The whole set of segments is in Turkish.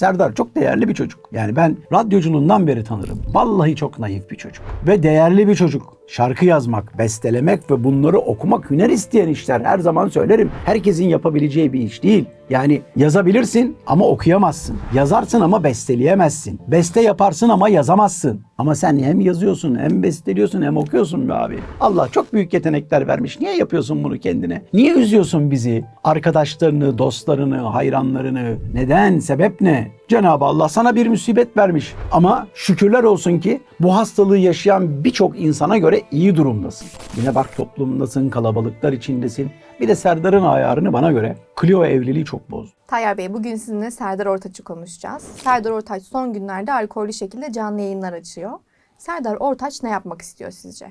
Serdar çok değerli bir çocuk. Yani ben radyoculuğundan beri tanırım. Vallahi çok naif bir çocuk. Ve değerli bir çocuk. Şarkı yazmak, bestelemek ve bunları okumak hüner isteyen işler. Her zaman söylerim. Herkesin yapabileceği bir iş değil. Yani yazabilirsin ama okuyamazsın. Yazarsın ama besteleyemezsin. Beste yaparsın ama yazamazsın. Ama sen hem yazıyorsun hem besteliyorsun hem okuyorsun be abi. Allah çok büyük yetenekler vermiş. Niye yapıyorsun bunu kendine? Niye üzüyorsun bizi? Arkadaşlarını, dostlarını, hayranlarını. Neden? Sebep ne? Cenab-ı Allah sana bir musibet vermiş. Ama şükürler olsun ki bu hastalığı yaşayan birçok insana göre iyi durumdasın. Yine bak toplumdasın, kalabalıklar içindesin. Bir de Serdar'ın ayarını bana göre Clio evliliği çok bozdu. Tayyar Bey bugün sizinle Serdar Ortaç'ı konuşacağız. Serdar Ortaç son günlerde alkollü şekilde canlı yayınlar açıyor. Serdar Ortaç ne yapmak istiyor sizce?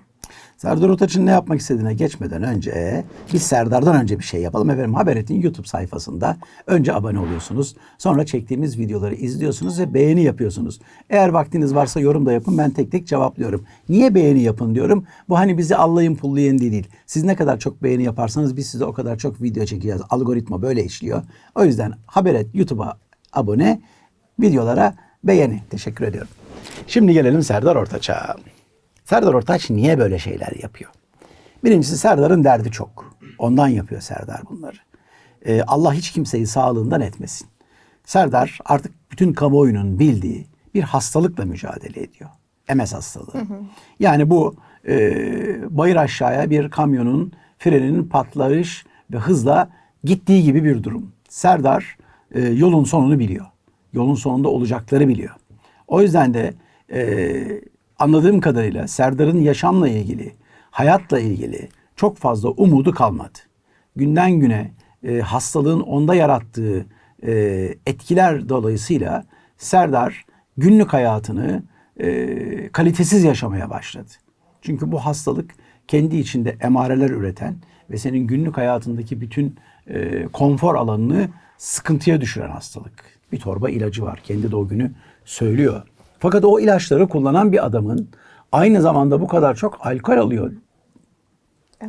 Serdar Ortaç'ın ne yapmak istediğine geçmeden önce biz Serdar'dan önce bir şey yapalım. Efendim Haberet'in YouTube sayfasında önce abone oluyorsunuz. Sonra çektiğimiz videoları izliyorsunuz ve beğeni yapıyorsunuz. Eğer vaktiniz varsa yorum da yapın ben tek tek cevaplıyorum. Niye beğeni yapın diyorum. Bu hani bizi allayın pullayın değil. Siz ne kadar çok beğeni yaparsanız biz size o kadar çok video çekeceğiz. Algoritma böyle işliyor. O yüzden Haberet YouTube'a abone, videolara beğeni. Teşekkür ediyorum. Şimdi gelelim Serdar Ortaç'a. Serdar Ortaç niye böyle şeyler yapıyor? Birincisi Serdar'ın derdi çok. Ondan yapıyor Serdar bunları. Ee, Allah hiç kimseyi sağlığından etmesin. Serdar artık bütün kamuoyunun bildiği bir hastalıkla mücadele ediyor. MS hastalığı. Yani bu e, bayır aşağıya bir kamyonun freninin patlayış ve hızla gittiği gibi bir durum. Serdar e, yolun sonunu biliyor. Yolun sonunda olacakları biliyor. O yüzden de e, anladığım kadarıyla Serdar'ın yaşamla ilgili, hayatla ilgili çok fazla umudu kalmadı. Günden güne e, hastalığın onda yarattığı e, etkiler dolayısıyla Serdar günlük hayatını e, kalitesiz yaşamaya başladı. Çünkü bu hastalık kendi içinde emareler üreten ve senin günlük hayatındaki bütün e, konfor alanını sıkıntıya düşüren hastalık. Bir torba ilacı var. Kendi de o günü söylüyor. Fakat o ilaçları kullanan bir adamın aynı zamanda bu kadar çok alkol alıyor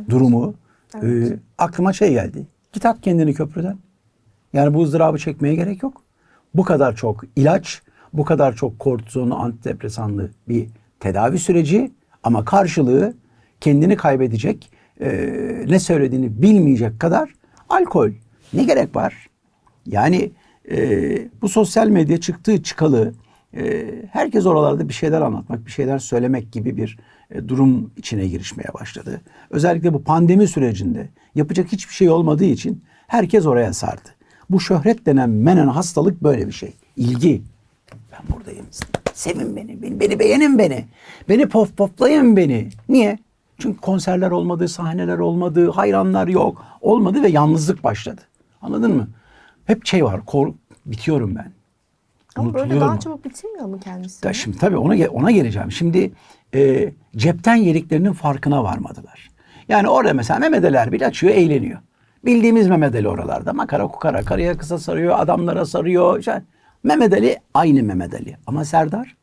durumu e, aklıma şey geldi. Git at kendini köprüden. Yani bu ızdırabı çekmeye gerek yok. Bu kadar çok ilaç, bu kadar çok kortizonlu antidepresanlı bir tedavi süreci ama karşılığı kendini kaybedecek, e, ne söylediğini bilmeyecek kadar alkol. Ne gerek var? Yani e, bu sosyal medya çıktığı çıkalı e, herkes oralarda bir şeyler anlatmak, bir şeyler söylemek gibi bir e, durum içine girişmeye başladı. Özellikle bu pandemi sürecinde yapacak hiçbir şey olmadığı için herkes oraya sardı. Bu şöhret denen menen hastalık böyle bir şey. İlgi. Ben buradayım. Sevin beni, beni, beni beğenin beni. Beni pof poflayın beni. Niye? Çünkü konserler olmadı, sahneler olmadı, hayranlar yok. Olmadı ve yalnızlık başladı. Anladın mı? Hep şey var, kor bitiyorum ben. Ama böyle daha çabuk bitirmiyor mu kendisi? Ya şimdi tabii ona ona geleceğim. Şimdi e, cepten yediklerinin farkına varmadılar. Yani orada mesela Mehmet Ali Erbil açıyor, eğleniyor. Bildiğimiz Mehmet Ali oralarda. Makara kukara, karıya kısa sarıyor, adamlara sarıyor. İşte Mehmet Ali aynı Mehmet Ali. Ama Serdar?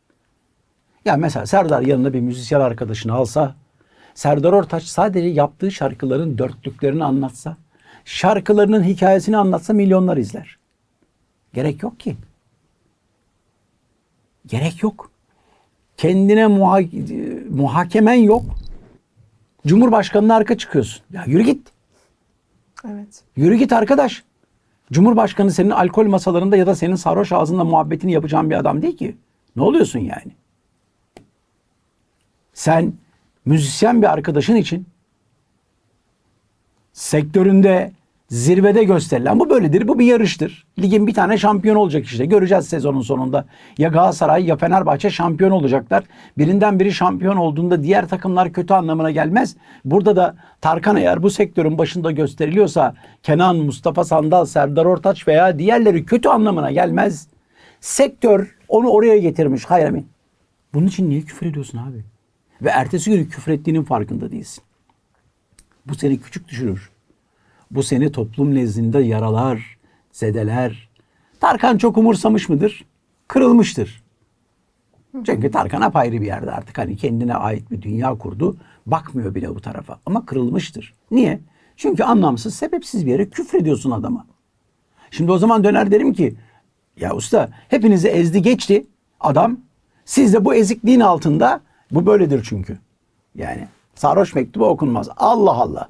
Ya mesela Serdar yanına bir müzisyen arkadaşını alsa, Serdar Ortaç sadece yaptığı şarkıların dörtlüklerini anlatsa, şarkılarının hikayesini anlatsa milyonlar izler. Gerek yok ki. Gerek yok. Kendine muha- muhakemen yok. Cumhurbaşkanına arka çıkıyorsun. Ya yürü git. Evet. Yürü git arkadaş. Cumhurbaşkanı senin alkol masalarında ya da senin sarhoş ağzında muhabbetini yapacağın bir adam değil ki. Ne oluyorsun yani? Sen müzisyen bir arkadaşın için sektöründe zirvede gösterilen bu böyledir. Bu bir yarıştır. Ligin bir tane şampiyon olacak işte. Göreceğiz sezonun sonunda. Ya Galatasaray ya Fenerbahçe şampiyon olacaklar. Birinden biri şampiyon olduğunda diğer takımlar kötü anlamına gelmez. Burada da Tarkan eğer bu sektörün başında gösteriliyorsa Kenan, Mustafa Sandal, Serdar Ortaç veya diğerleri kötü anlamına gelmez. Sektör onu oraya getirmiş. Hayır emin. Bunun için niye küfür ediyorsun abi? Ve ertesi günü küfür ettiğinin farkında değilsin. Bu seni küçük düşürür. Bu seni toplum nezdinde yaralar, zedeler. Tarkan çok umursamış mıdır? Kırılmıştır. Çünkü Tarkan apayrı bir yerde artık hani kendine ait bir dünya kurdu. Bakmıyor bile bu tarafa ama kırılmıştır. Niye? Çünkü anlamsız, sebepsiz bir yere küfrediyorsun adama. Şimdi o zaman döner derim ki Ya usta hepinizi ezdi geçti adam. Siz de bu ezikliğin altında bu böyledir çünkü. Yani sarhoş mektubu okunmaz. Allah Allah.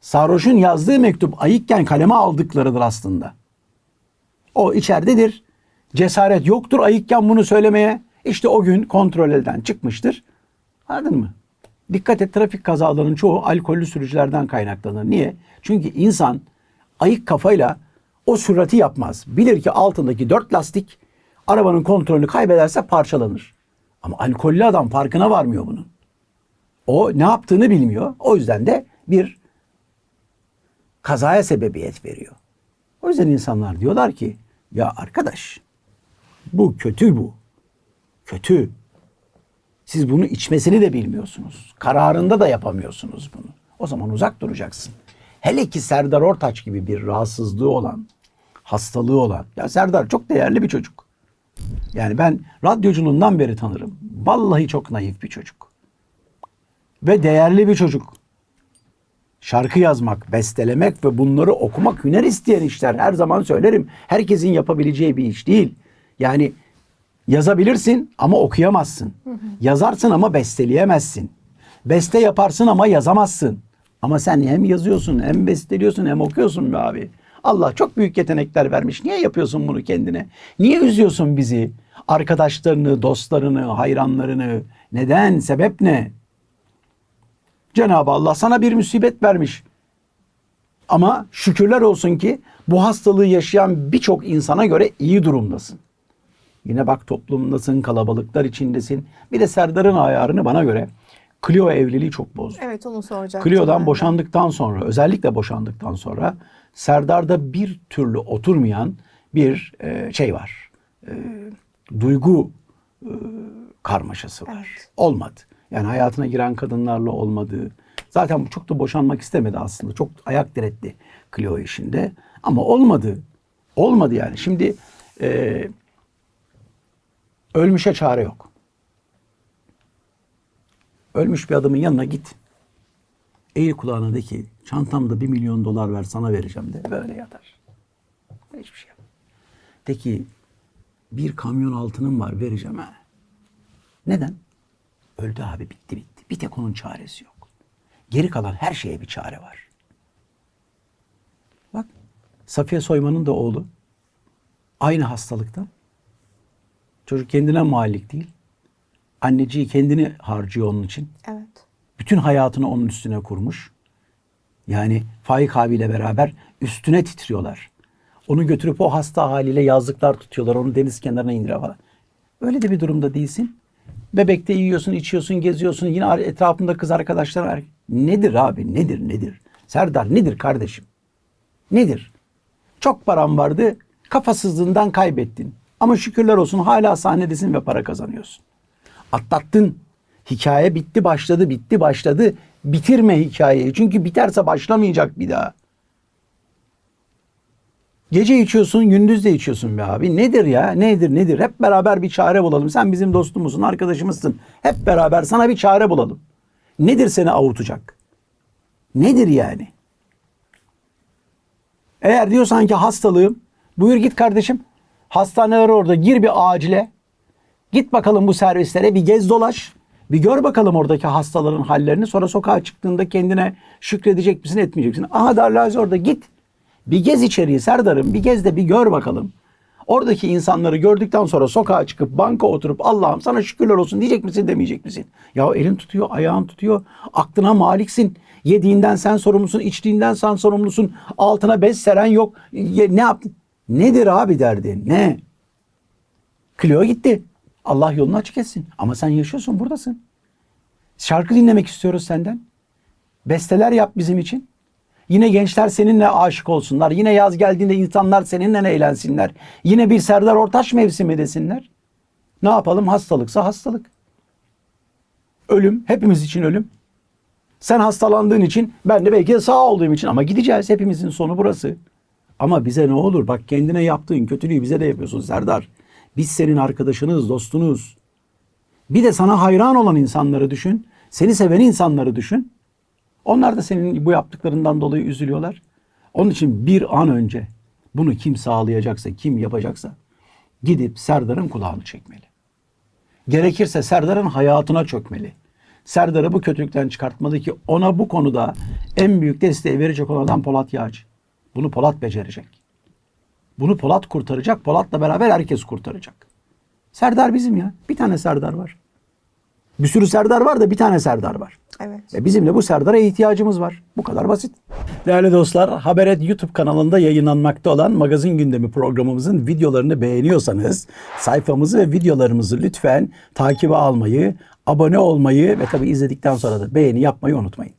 Sarhoşun yazdığı mektup ayıkken kaleme aldıklarıdır aslında. O içeridedir. Cesaret yoktur ayıkken bunu söylemeye. İşte o gün kontrol elden çıkmıştır. Anladın mı? Dikkat et trafik kazalarının çoğu alkollü sürücülerden kaynaklanır. Niye? Çünkü insan ayık kafayla o sürati yapmaz. Bilir ki altındaki dört lastik arabanın kontrolünü kaybederse parçalanır. Ama alkollü adam farkına varmıyor bunun. O ne yaptığını bilmiyor. O yüzden de bir kazaya sebebiyet veriyor. O yüzden insanlar diyorlar ki ya arkadaş bu kötü bu. Kötü. Siz bunu içmesini de bilmiyorsunuz. Kararında da yapamıyorsunuz bunu. O zaman uzak duracaksın. Hele ki Serdar Ortaç gibi bir rahatsızlığı olan, hastalığı olan. Ya Serdar çok değerli bir çocuk. Yani ben radyoculuğundan beri tanırım. Vallahi çok naif bir çocuk. Ve değerli bir çocuk. Şarkı yazmak, bestelemek ve bunları okumak hüner isteyen işler. Her zaman söylerim. Herkesin yapabileceği bir iş değil. Yani yazabilirsin ama okuyamazsın. Yazarsın ama besteleyemezsin. Beste yaparsın ama yazamazsın. Ama sen hem yazıyorsun hem besteliyorsun hem okuyorsun be abi. Allah çok büyük yetenekler vermiş. Niye yapıyorsun bunu kendine? Niye üzüyorsun bizi? Arkadaşlarını, dostlarını, hayranlarını. Neden? Sebep ne? Cenab-ı Allah sana bir musibet vermiş. Ama şükürler olsun ki bu hastalığı yaşayan birçok insana göre iyi durumdasın. Yine bak toplumdasın, kalabalıklar içindesin. Bir de Serdar'ın ayarını bana göre Clio evliliği çok bozdu. Evet onu soracaktım. Clio'dan boşandıktan sonra, özellikle boşandıktan sonra Serdar'da bir türlü oturmayan bir e, şey var. E, duygu e, karmaşası var. Evet. Olmadı. Yani hayatına giren kadınlarla olmadı. Zaten çok da boşanmak istemedi aslında. Çok ayak diretti Clio işinde. Ama olmadı. Olmadı yani. Şimdi e, ölmüşe çare yok. Ölmüş bir adamın yanına git. Eğil kulağına de ki çantamda bir milyon dolar ver sana vereceğim de böyle yatar. Hiçbir şey yap. De ki bir kamyon altınım var vereceğim ha. Neden? Öldü abi bitti bitti. Bir tek onun çaresi yok. Geri kalan her şeye bir çare var. Bak Safiye Soyman'ın da oğlu aynı hastalıktan. Çocuk kendine malik değil. Anneciği kendini harcıyor onun için. Evet. Bütün hayatını onun üstüne kurmuş. Yani Faik abiyle beraber üstüne titriyorlar. Onu götürüp o hasta haliyle yazlıklar tutuyorlar. Onu deniz kenarına indiriyor falan. Öyle de bir durumda değilsin. Bebekte yiyorsun, içiyorsun, geziyorsun. Yine etrafında kız arkadaşlar var. Nedir abi? Nedir? Nedir? Serdar nedir kardeşim? Nedir? Çok param vardı. Kafasızlığından kaybettin. Ama şükürler olsun hala sahnedesin ve para kazanıyorsun. Atlattın. Hikaye bitti başladı, bitti başladı. Bitirme hikayeyi. Çünkü biterse başlamayacak bir daha. Gece içiyorsun, gündüz de içiyorsun be abi. Nedir ya? Nedir, nedir? Hep beraber bir çare bulalım. Sen bizim dostumuzsun, arkadaşımızsın. Hep beraber sana bir çare bulalım. Nedir seni avutacak? Nedir yani? Eğer diyorsan ki hastalığım, buyur git kardeşim. Hastaneler orada, gir bir acile. Git bakalım bu servislere, bir gez dolaş. Bir gör bakalım oradaki hastaların hallerini. Sonra sokağa çıktığında kendine şükredecek misin, etmeyecek misin? Aha Darlazi orada git. Bir gez içeriği Serdar'ım, bir gez de bir gör bakalım. Oradaki insanları gördükten sonra sokağa çıkıp banka oturup Allah'ım sana şükürler olsun diyecek misin demeyecek misin? Ya elin tutuyor, ayağın tutuyor. Aklına maliksin. Yediğinden sen sorumlusun, içtiğinden sen sorumlusun. Altına bez seren yok. Ne yaptın? Nedir abi derdin? Ne? Clio gitti. Allah yolunu açık etsin. Ama sen yaşıyorsun, buradasın. Şarkı dinlemek istiyoruz senden. Besteler yap bizim için. Yine gençler seninle aşık olsunlar. Yine yaz geldiğinde insanlar seninle eğlensinler. Yine bir Serdar Ortaç mevsimi desinler. Ne yapalım? Hastalıksa hastalık. Ölüm. Hepimiz için ölüm. Sen hastalandığın için ben de belki de sağ olduğum için ama gideceğiz. Hepimizin sonu burası. Ama bize ne olur? Bak kendine yaptığın kötülüğü bize de yapıyorsun Serdar. Biz senin arkadaşınız, dostunuz. Bir de sana hayran olan insanları düşün. Seni seven insanları düşün. Onlar da senin bu yaptıklarından dolayı üzülüyorlar. Onun için bir an önce bunu kim sağlayacaksa, kim yapacaksa gidip Serdar'ın kulağını çekmeli. Gerekirse Serdar'ın hayatına çökmeli. Serdar'ı bu kötülükten çıkartmalı ki ona bu konuda en büyük desteği verecek olan adam Polat Yağcı. Bunu Polat becerecek. Bunu Polat kurtaracak. Polat'la beraber herkes kurtaracak. Serdar bizim ya. Bir tane Serdar var. Bir sürü Serdar var da bir tane Serdar var. Evet. Ve bizim de bu Serdar'a ihtiyacımız var. Bu kadar basit. Değerli dostlar, Haberet YouTube kanalında yayınlanmakta olan Magazin Gündemi programımızın videolarını beğeniyorsanız sayfamızı ve videolarımızı lütfen takibe almayı, abone olmayı ve tabii izledikten sonra da beğeni yapmayı unutmayın.